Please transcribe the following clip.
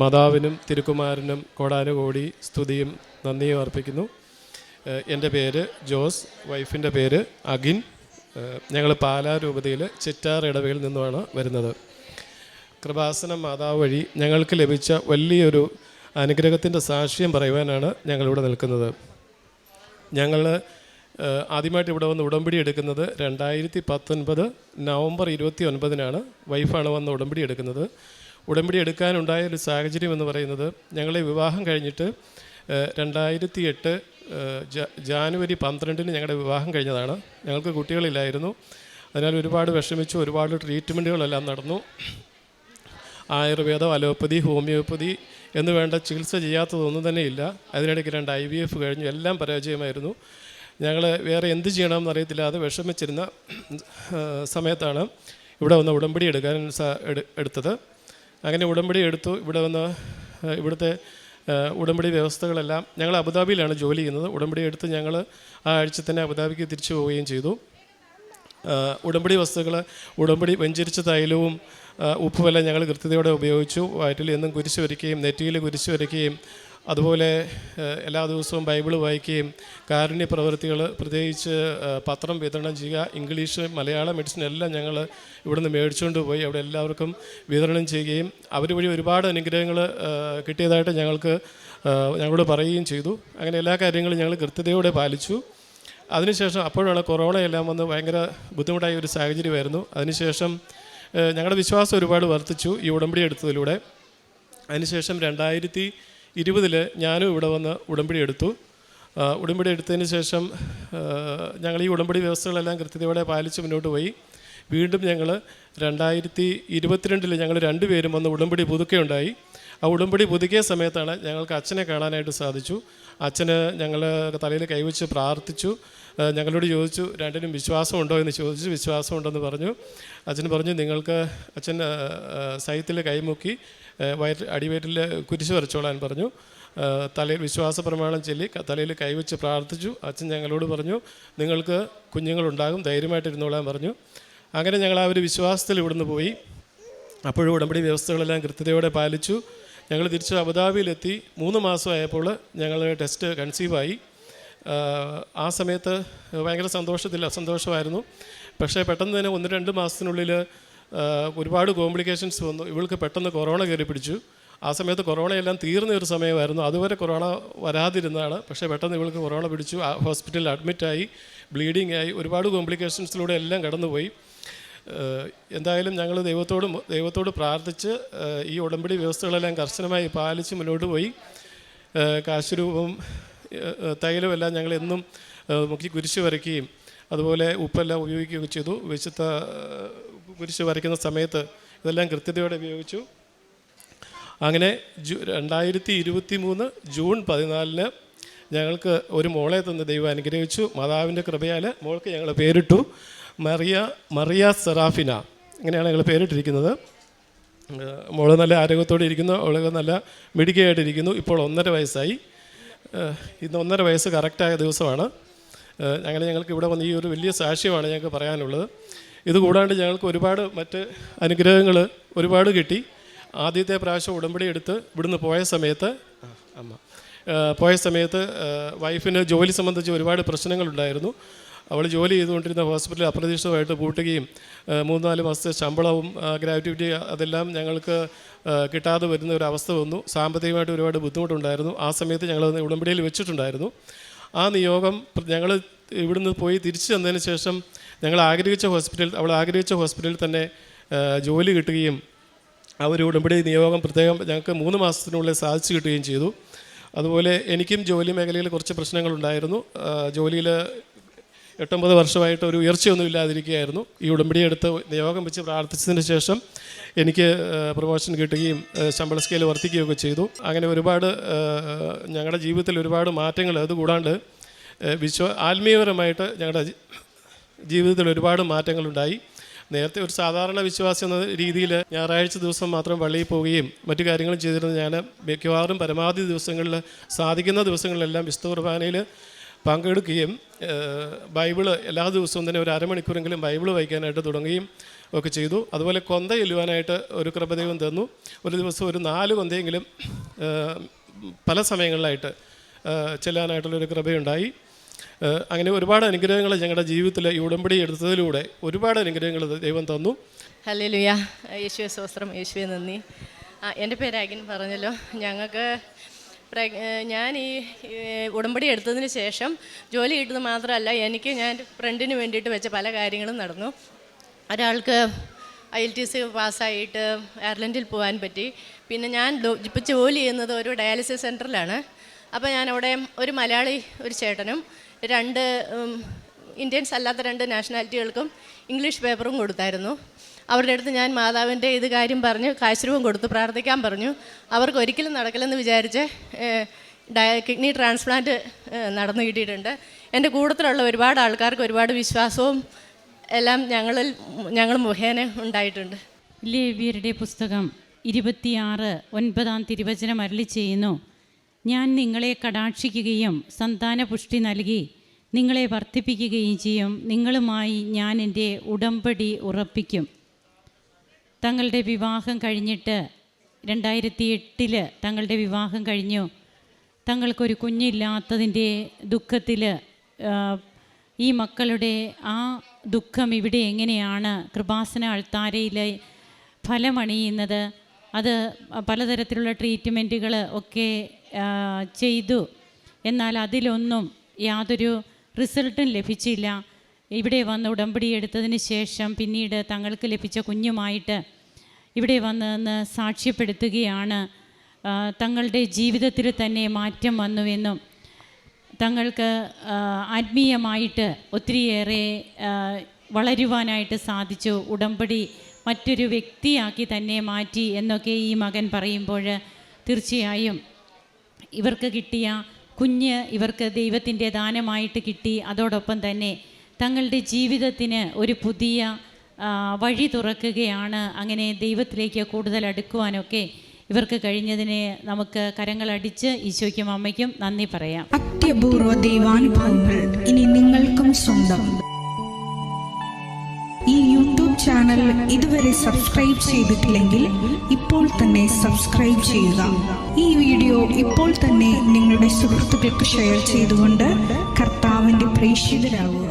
മാതാവിനും തിരുക്കുമാരനും കോടാനുകോടി സ്തുതിയും നന്ദിയും അർപ്പിക്കുന്നു. എന്റെ പേര് ജോസ് വൈഫിന്റെ പേര് അഗിൻ. ഞങ്ങൾ പാലാ രൂപതയിൽ ചിറ്റാർ ഇടവയിൽ നിന്നുമാണ് വരുന്നത്. കൃപാസനം മാതാവ് വഴി ഞങ്ങൾക്ക് ലഭിച്ച വലിയൊരു അനുഗ്രഹത്തിന്റെ സാക്ഷ്യം പറയുവാനാണ് ഞങ്ങളിവിടെ നിൽക്കുന്നത്. ഞങ്ങൾ ആദ്യമായിട്ട് ഇവിടെ വന്ന് ഉടമ്പടി എടുക്കുന്നത് രണ്ടായിരത്തി പത്തൊൻപത് നവംബർ ഇരുപത്തി ഒൻപതിനാണ്. വൈഫാണ് വന്ന് ഉടമ്പടി എടുക്കുന്നത്. ഉടമ്പടി എടുക്കാനുണ്ടായ ഒരു സാഹചര്യം എന്ന് പറയുന്നത് ഞങ്ങളെ വിവാഹം കഴിഞ്ഞിട്ട് രണ്ടായിരത്തി എട്ട് ജാനുവരി പന്ത്രണ്ടിന് ഞങ്ങളുടെ വിവാഹം കഴിഞ്ഞതാണ്. ഞങ്ങൾക്ക് കുട്ടികളില്ലായിരുന്നു. അതിനാൽ ഒരുപാട് വിഷമിച്ചു ഒരുപാട് ട്രീറ്റ്മെന്റുകളെല്ലാം നടന്നു. ആയുർവേദം അലോപ്പതി ഹോമിയോപ്പതി എന്ന് വേണ്ട ചികിത്സ ചെയ്യാത്തതൊന്നും തന്നെ ഇല്ല. അതിനിടയ്ക്ക് രണ്ട് ഐ വി എഫ് കഴിഞ്ഞു. എല്ലാം പരാജയമായിരുന്നു. ഞങ്ങൾ വേറെ എന്ത് ചെയ്യണമെന്ന് അറിയത്തില്ലാതെ വിഷമിച്ചിരുന്ന സമയത്താണ് ഇവിടെ വന്ന് ഉടമ്പടി എടുക്കാൻ എടുത്തത്. അങ്ങനെ ഉടമ്പടി എടുത്തു. ഇവിടെ വന്ന് ഇവിടുത്തെ ഉടമ്പടി വ്യവസ്ഥകളെല്ലാം ഞങ്ങൾ അബുദാബിയിലാണ് ജോലി ചെയ്യുന്നത്. ഉടമ്പടി എടുത്ത് ഞങ്ങൾ ആ ആഴ്ച തന്നെ അബുദാബിക്ക് തിരിച്ചു പോവുകയും ചെയ്തു. ഉടമ്പടി വസ്തുക്കൾ ഉടമ്പടി വെഞ്ചരിച്ച തൈലവും ഉപ്പുമെല്ലാം ഞങ്ങൾ കൃത്യതയോടെ ഉപയോഗിച്ചു. വയറ്റിൽ എന്നും കുരിശ് വരയ്ക്കുകയും നെറ്റിയിൽ കുരിശ് വരയ്ക്കുകയും അതുപോലെ എല്ലാ ദിവസവും ബൈബിൾ വായിക്കുകയും കാരുണ്യ പ്രവൃത്തികൾ പ്രത്യേകിച്ച് പത്രം വിതരണം ചെയ്യുക ഇംഗ്ലീഷ് മലയാളം മെഡിസിൻ എല്ലാം ഞങ്ങൾ ഇവിടുന്ന് മേടിച്ചുകൊണ്ട് പോയി അവിടെ എല്ലാവർക്കും വിതരണം ചെയ്യുകയും അവർ വഴി ഒരുപാട് അനുഗ്രഹങ്ങൾ കിട്ടിയതായിട്ട് ഞങ്ങൾക്ക് ഞങ്ങളോട് പറയുകയും ചെയ്തു. അങ്ങനെ എല്ലാ കാര്യങ്ങളും ഞങ്ങൾ കൃത്യതയോടെ പാലിച്ചു. അതിനുശേഷം അപ്പോഴാണ് കൊറോണ എല്ലാം വന്ന് ഭയങ്കര ബുദ്ധിമുട്ടായ ഒരു സാഹചര്യമായിരുന്നു. അതിനുശേഷം ഞങ്ങളുടെ വിശ്വാസം ഒരുപാട് വർദ്ധിച്ചു ഈ ഉടമ്പടി എടുത്തതിലൂടെ. അതിനുശേഷം രണ്ടായിരത്തി ഇരുപതിൽ ഞാനും ഇവിടെ വന്ന് ഉടമ്പടി എടുത്തു. ഉടമ്പടി എടുത്തതിന് ശേഷം ഞങ്ങൾ ഈ ഉടമ്പടി വ്യവസ്ഥകളെല്ലാം കൃത്യതയോടെ പാലിച്ച് മുന്നോട്ട് പോയി. വീണ്ടും ഞങ്ങൾ രണ്ടായിരത്തി ഇരുപത്തിരണ്ടിൽ ഞങ്ങൾ രണ്ടുപേരും വന്ന് ഉടമ്പടി പുതുക്കുകയുണ്ടായി. ആ ഉടമ്പടി പുതുക്കിയ സമയത്താണ് ഞങ്ങൾക്ക് അച്ഛനെ കാണാനായിട്ട് സാധിച്ചു. അച്ഛന് ഞങ്ങൾ തലയിൽ കൈവച്ച് പ്രാർത്ഥിച്ചു. ഞങ്ങളോട് ചോദിച്ചു രണ്ടിനും വിശ്വാസമുണ്ടോ? എന്ന് ചോദിച്ചു. വിശ്വാസമുണ്ടെന്ന് പറഞ്ഞു. അച്ഛൻ പറഞ്ഞു നിങ്ങൾക്ക് അച്ഛൻ സൈത്തിൽ കൈമുക്കി വയറ്റ് അടിവയറ്റിൽ കുരിശ് വരച്ചോളാൻ പറഞ്ഞു. തലയിൽ വിശ്വാസ പ്രമാണം ചൊല്ലി തലയിൽ കൈവച്ച് പ്രാർത്ഥിച്ചു. അച്ഛൻ ഞങ്ങളോട് പറഞ്ഞു നിങ്ങൾക്ക് കുഞ്ഞുങ്ങളുണ്ടാകും ധൈര്യമായിട്ട് ഇരുന്നോളാൻ പറഞ്ഞു. അങ്ങനെ ഞങ്ങൾ ആ ഒരു വിശ്വാസത്തിൽ ഇവിടുന്ന് പോയി. അപ്പോഴും ഉടമ്പടി വ്യവസ്ഥകളെല്ലാം കൃത്യതയോടെ പാലിച്ചു. ഞങ്ങൾ തിരിച്ച് അബുദാബിയിലെത്തി. മൂന്ന് മാസമായപ്പോൾ ഞങ്ങൾ ടെസ്റ്റ് കൺസീവായി. ആ സമയത്ത് ഭയങ്കര സന്തോഷത്തില്ല സന്തോഷമായിരുന്നു പക്ഷേ പെട്ടെന്ന് തന്നെ ഒന്ന് രണ്ട് മാസത്തിനുള്ളിൽ ഒരുപാട് കോംപ്ലിക്കേഷൻസ് വന്നു. ഇവൾക്ക് പെട്ടെന്ന് കൊറോണ കയറി പിടിച്ചു. ആ സമയത്ത് കൊറോണയെല്ലാം തീർന്ന ഒരു സമയമായിരുന്നു. അതുവരെ കൊറോണ വരാതിരുന്നതാണ്. പക്ഷേ പെട്ടെന്ന് ഇവൾക്ക് കൊറോണ പിടിച്ചു. ഹോസ്പിറ്റലിൽ അഡ്മിറ്റായി ബ്ലീഡിംഗ് ആയി ഒരുപാട് കോംപ്ലിക്കേഷൻസിലൂടെ എല്ലാം കടന്നുപോയി. എന്തായാലും ഞങ്ങൾ ദൈവത്തോട് ദൈവത്തോട് പ്രാർത്ഥിച്ച് ഈ ഉടമ്പടി വ്യവസ്ഥകളെല്ലാം കർശനമായി പാലിച്ച് മുന്നോട്ട് പോയി. കാശുരൂപം തൈലം എല്ലാം ഞങ്ങൾ എന്നും മുക്കി കുരിശ് വരയ്ക്കുകയും അതുപോലെ ഉപ്പെല്ലാം ഉപയോഗിക്കുകയൊക്കെ ചെയ്തു. വിശുദ്ധ കുരിശ് വരയ്ക്കുന്ന സമയത്ത് ഇതെല്ലാം കൃത്യതയോടെ ഉപയോഗിച്ചു. അങ്ങനെ ജു രണ്ടായിരത്തി ഇരുപത്തി മൂന്ന് ജൂൺ പതിനാലിന് ഞങ്ങൾക്ക് ഒരു മോളെ തന്ന് ദൈവം അനുഗ്രഹിച്ചു. മാതാവിന്റെ കൃപയാൽ മോൾക്ക് ഞങ്ങൾ പേരിട്ടു. മറിയ മറിയ സെറാഫിന. ഇങ്ങനെയാണ് ഞങ്ങൾ പേരിട്ടിരിക്കുന്നത്. മോൾ നല്ല ആരോഗ്യത്തോടെ ഇരിക്കുന്നു. അവൾക്ക് നല്ല മിടുക്കിയായിട്ടിരിക്കുന്നു ഇപ്പോൾ ഒന്നര വയസ്സായി. ഇന്ന് ഒന്നര വയസ്സ് കറക്റ്റായ ദിവസമാണ്. ഞങ്ങൾ ഞങ്ങൾക്ക് ഇവിടെ വന്ന് ഈ ഒരു വലിയ സാക്ഷ്യമാണ് ഞങ്ങൾക്ക് പറയാനുള്ളത്. ഇത് കൂടാണ്ട് ഞങ്ങൾക്ക് ഒരുപാട് മറ്റ് അനുഗ്രഹങ്ങൾ ഒരുപാട് കിട്ടി. ആദ്യത്തെ പ്രാവശ്യം ഉടമ്പടി എടുത്ത് ഇവിടുന്ന് പോയ സമയത്ത് അമ്മ പോയ സമയത്ത് വൈഫിന് ജോലി സംബന്ധിച്ച് ഒരുപാട് പ്രശ്നങ്ങളുണ്ടായിരുന്നു. അവൾ ജോലി ചെയ്തുകൊണ്ടിരുന്ന ഹോസ്പിറ്റലിൽ അപ്രതീക്ഷിതമായിട്ട് പൂട്ടുകയും മൂന്ന് നാല് മാസത്തെ ശമ്പളവും ഗ്രാറ്റുവിറ്റി അതെല്ലാം ഞങ്ങൾക്ക് കിട്ടാതെ വരുന്ന ഒരു അവസ്ഥ വന്നു. സാമ്പത്തികമായിട്ട് ഒരുപാട് ബുദ്ധിമുട്ടുണ്ടായിരുന്നു. ആ സമയത്ത് ഞങ്ങൾ ഉടമ്പടിയിൽ വെച്ചിട്ടുണ്ടായിരുന്നു. ആ നിയോഗം ഞങ്ങൾ ഇവിടുന്ന് പോയി തിരിച്ചു തന്നതിന് ശേഷം ഞങ്ങൾ ആഗ്രഹിച്ച ഹോസ്പിറ്റൽ അവൾ ആഗ്രഹിച്ച ഹോസ്പിറ്റലിൽ തന്നെ ജോലി കിട്ടുകയും ആ ഒരു ഉടമ്പടി നിയോഗം പ്രത്യേകം ഞങ്ങൾക്ക് മൂന്ന് മാസത്തിനുള്ളിൽ സാധിച്ചു കിട്ടുകയും ചെയ്തു. അതുപോലെ എനിക്കും ജോലി മേഖലയിൽ കുറച്ച് പ്രശ്നങ്ങളുണ്ടായിരുന്നു. ജോലിയിൽ എട്ടൊമ്പത് വർഷമായിട്ട് ഒരു ഉയർച്ചയൊന്നും ഇല്ലാതിരിക്കുകയായിരുന്നു. ഈ ഉടമ്പടി എടുത്ത് നിയോഗം വെച്ച് പ്രാർത്ഥിച്ചതിന് ശേഷം എനിക്ക് പ്രൊമോഷൻ കിട്ടുകയും ശമ്പള സ്കെയിൽ വർദ്ധിക്കുകയൊക്കെ ചെയ്തു. അങ്ങനെ ഒരുപാട് ഞങ്ങളുടെ ജീവിതത്തിൽ ഒരുപാട് മാറ്റങ്ങൾ അത് കൂടാണ്ട് ഏഹ് വിശ്വ ആത്മീയപരമായിട്ട് ഞങ്ങളുടെ ജീവിതത്തിൽ ഒരുപാട് മാറ്റങ്ങളുണ്ടായി. നേരത്തെ ഒരു സാധാരണ വിശ്വാസി എന്ന രീതിയിൽ ഞായറാഴ്ച ദിവസം മാത്രം പള്ളിയിൽ പോവുകയും മറ്റു കാര്യങ്ങളും ചെയ്തിരുന്ന ഞാൻ മിക്കവാറും പരമാവധി ദിവസങ്ങളിൽ സാധിക്കുന്ന ദിവസങ്ങളിലെല്ലാം വിശുദ്ധ കുർബാനയിൽ പങ്കെടുക്കുകയും ബൈബിൾ എല്ലാ ദിവസവും തന്നെ ഒരു അരമണിക്കൂറെങ്കിലും ബൈബിൾ വായിക്കാനായിട്ട് തുടങ്ങുകയും ഒക്കെ ചെയ്തു. അതുപോലെ കൊന്ത ചെല്ലുവാനായിട്ട് ഒരു കൃപദൈവം തന്നു. ഒരു ദിവസം ഒരു നാല് കൊന്തയെങ്കിലും പല സമയങ്ങളിലായിട്ട് ചെല്ലാനായിട്ടുള്ളൊരു കൃപയുണ്ടായി. അങ്ങനെ ഒരുപാട് അനുഗ്രഹങ്ങൾ ഞങ്ങളുടെ ജീവിതത്തിൽ ഈ ഉടമ്പടി എടുത്തതിലൂടെ ഒരുപാട് അനുഗ്രഹങ്ങൾ ദൈവം തന്നു. ഹല്ലേലൂയ. യേശുവെ സ്വസ്ത്രം യേശുവെ നന്ദി. എന്റെ പേര് അഗിൻ പറഞ്ഞല്ലോ. ഞങ്ങൾക്ക് ഞാൻ ഈ ഉടമ്പടി എടുത്തതിന് ശേഷം ജോലി കിട്ടുന്നത് മാത്രമല്ല എനിക്ക് ഞാൻ ഫ്രണ്ടിന് വേണ്ടിയിട്ട് വെച്ച പല കാര്യങ്ങളും നടന്നു. ഒരാൾക്ക് ഐ എൽ ടി സി പാസ്സായിട്ട് അയർലൻഡിൽ പോകാൻ പറ്റി. പിന്നെ ഞാൻ ഇപ്പോൾ ജോലി ചെയ്യുന്നത് ഒരു ഡയാലിസിസ് സെന്ററിലാണ്. അപ്പോൾ ഞാൻ അവിടെ ഒരു മലയാളി ഒരു ചേട്ടനും രണ്ട് ഇന്ത്യൻസ് അല്ലാത്ത രണ്ട് നാഷണാലിറ്റികൾക്കും ഇംഗ്ലീഷ് പേപ്പറും കൊടുത്തായിരുന്നു. അവരുടെ അടുത്ത് ഞാൻ മാതാവിന്റെ ഇത് കാര്യം പറഞ്ഞു കാശ്രൂപം കൊടുത്തു പ്രാർത്ഥിക്കാൻ പറഞ്ഞു. അവർക്ക് ഒരിക്കലും നടക്കില്ലെന്ന് വിചാരിച്ച് കിഡ്നി ട്രാൻസ്പ്ലാന്റ് നടന്നു കിട്ടിയിട്ടുണ്ട്. എന്റെ കൂട്ടത്തിലുള്ള ഒരുപാട് ആൾക്കാർക്ക് ഒരുപാട് വിശ്വാസവും എല്ലാം ഞങ്ങളിൽ ഞങ്ങൾ മുഖേന ഉണ്ടായിട്ടുണ്ട്. ലേവ്യരുടെ പുസ്തകം ഇരുപത്തിയാറ് ഒൻപതാം തിരുവചനം അരളി ചെയ്യുന്നു. ഞാൻ നിങ്ങളെ കടാക്ഷിക്കുകയും സന്താന പുഷ്ടി നൽകി നിങ്ങളെ വർദ്ധിപ്പിക്കുകയും ചെയ്യും. നിങ്ങളുമായി ഞാൻ എന്റെ ഉടമ്പടി ഉറപ്പിക്കും. തങ്ങളുടെ വിവാഹം കഴിഞ്ഞിട്ട് രണ്ടായിരത്തി എട്ടിൽ തങ്ങളുടെ വിവാഹം കഴിഞ്ഞു. തങ്ങൾക്കൊരു കുഞ്ഞില്ലാത്തതിന്റെ ദുഃഖത്തിൽ ഈ മക്കളുടെ ആ ദുഃഖം ഇവിടെ എങ്ങനെയാണ് കൃപാസന അൾത്താരയിൽ ഫലമണിയുന്നത്? അത് പലതരത്തിലുള്ള ട്രീറ്റ്മെന്റുകൾ ഒക്കെ ചെയ്തു. എന്നാൽ അതിലൊന്നും യാതൊരു റിസൾട്ടും ലഭിച്ചില്ല. ഇവിടെ വന്ന് ഉടമ്പടി എടുത്തതിന് ശേഷം പിന്നീട് തങ്ങൾക്ക് ലഭിച്ച കുഞ്ഞുമായിട്ട് ഇവിടെ വന്ന് സാക്ഷ്യപ്പെടുത്തുകയാണ്. തങ്ങളുടെ ജീവിതത്തിൽ തന്നെ മാറ്റം വന്നുവെന്നും തങ്ങൾക്ക് ആത്മീയമായിട്ട് ഒത്തിരിയേറെ വളരുവാനായിട്ട് സാധിച്ചു. ഉടമ്പടി മറ്റൊരു വ്യക്തിയാക്കി തന്നെ മാറ്റി എന്നൊക്കെ ഈ മകൻ പറയുമ്പോൾ തീർച്ചയായും ഇവർക്ക് കിട്ടിയ കുഞ്ഞ് ഇവർക്ക് ദൈവത്തിന്റെ ദാനമായിട്ട് കിട്ടി. അതോടൊപ്പം തന്നെ തങ്ങളുടെ ജീവിതത്തിന് ഒരു പുതിയ വഴി തുറക്കുകയാണ് അങ്ങനെ ദൈവത്തിലേക്ക് കൂടുതൽ അടുക്കുവാനൊക്കെ ഇവർക്ക് കഴിഞ്ഞതിനെ നമുക്ക് കരങ്ങളടിച്ച് ഈശോയ്ക്കും അമ്മയ്ക്കും നന്ദി പറയാം. അത്യപൂർവ ദൈവാനുഭവങ്ങൾ ഇനി നിങ്ങൾക്കും സ്വന്തം. ഈ യൂട്യൂബ് ചാനൽ ഇതുവരെ സബ്സ്ക്രൈബ് ചെയ്തിട്ടില്ലെങ്കിൽ ഇപ്പോൾ തന്നെ സബ്സ്ക്രൈബ് ചെയ്യുക. ഈ വീഡിയോ ഇപ്പോൾ തന്നെ നിങ്ങളുടെ സുഹൃത്തുക്കൾക്ക് ഷെയർ ചെയ്തുകൊണ്ട് കർത്താവിന്റെ പ്രേക്ഷിതരാകുക.